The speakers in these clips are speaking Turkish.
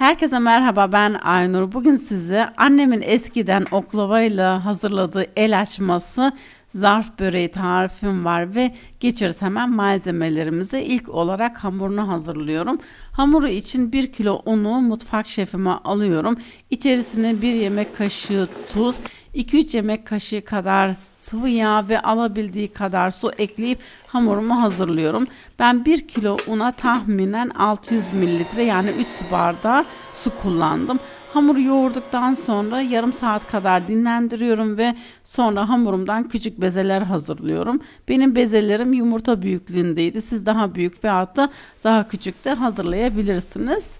Herkese merhaba ben Aynur. Bugün size annemin eskiden oklavayla hazırladığı el açması zarf böreği tarifim var ve geçiyoruz hemen malzemelerimize. İlk olarak hamurunu hazırlıyorum. Hamuru için 1 kilo unu mutfak şefime alıyorum. İçerisine 1 yemek kaşığı tuz, 2-3 yemek kaşığı kadar sıvı yağ ve alabildiği kadar su ekleyip hamurumu hazırlıyorum. Ben 1 kilo una tahminen 600 mililitre yani 3 su bardağı su kullandım. Hamuru yoğurduktan sonra yarım saat kadar dinlendiriyorum ve sonra hamurumdan küçük bezeler hazırlıyorum. Benim bezelerim yumurta büyüklüğündeydi. Siz daha büyük veyahut da daha küçük de hazırlayabilirsiniz.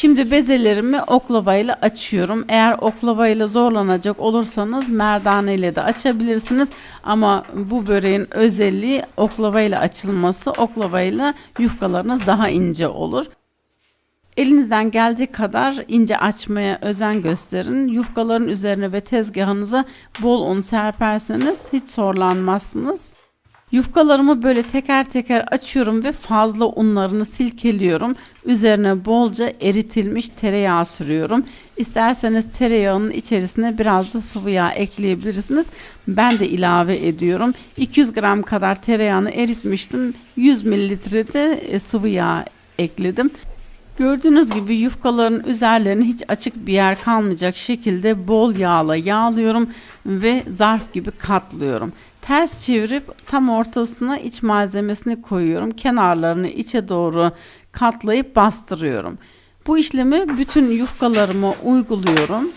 Şimdi bezelerimi oklavayla açıyorum. Eğer oklavayla zorlanacak olursanız merdane ile de açabilirsiniz. Ama bu böreğin özelliği oklavayla açılması. Oklavayla yufkalarınız daha ince olur. Elinizden geldiği kadar ince açmaya özen gösterin. Yufkaların üzerine ve tezgahınıza bol un serperseniz hiç zorlanmazsınız. Yufkalarımı böyle teker teker açıyorum ve fazla unlarını silkeliyorum. Üzerine bolca eritilmiş tereyağı sürüyorum. İsterseniz tereyağının içerisine biraz da sıvı yağ ekleyebilirsiniz. Ben de ilave ediyorum. 200 gram kadar tereyağını eritmiştim. 100 mililitre de e, sıvı yağ ekledim. Gördüğünüz gibi yufkaların üzerlerine hiç açık bir yer kalmayacak şekilde bol yağla yağlıyorum ve zarf gibi katlıyorum. Ters çevirip tam ortasına iç malzemesini koyuyorum. Kenarlarını içe doğru katlayıp bastırıyorum. Bu işlemi bütün yufkalarıma uyguluyorum.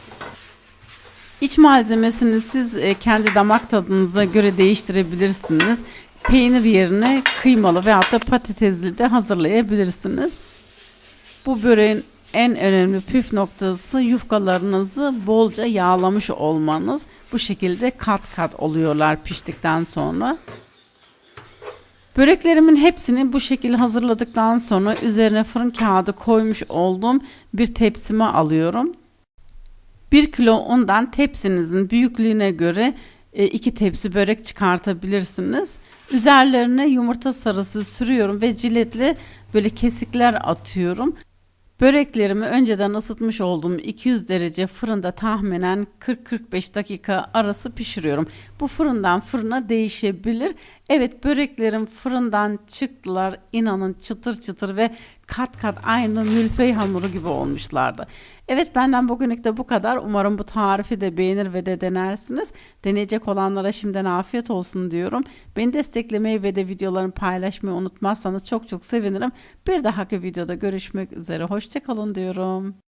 İç malzemesini siz e, kendi damak tadınıza göre değiştirebilirsiniz. Peynir yerine kıymalı veyahut da patatesli de hazırlayabilirsiniz. Bu böreğin en önemli püf noktası yufkalarınızı bolca yağlamış olmanız. Bu şekilde kat kat oluyorlar piştikten sonra. Böreklerimin hepsini bu şekilde hazırladıktan sonra üzerine fırın kağıdı koymuş olduğum bir tepsime alıyorum. 1 kilo undan tepsinizin büyüklüğüne göre e, iki tepsi börek çıkartabilirsiniz. Üzerlerine yumurta sarısı sürüyorum ve ciletle böyle kesikler atıyorum. Böreklerimi önceden ısıtmış olduğum 200 derece fırında tahminen 40-45 dakika arası pişiriyorum. Bu fırından fırına değişebilir. Evet böreklerim fırından çıktılar. İnanın çıtır çıtır ve kat kat aynı mülfey hamuru gibi olmuşlardı. Evet benden bugünlük de bu kadar. Umarım bu tarifi de beğenir ve de denersiniz. Deneyecek olanlara şimdiden afiyet olsun diyorum. Beni desteklemeyi ve de videolarımı paylaşmayı unutmazsanız çok çok sevinirim. Bir dahaki videoda görüşmek üzere. Hoşçakalın diyorum.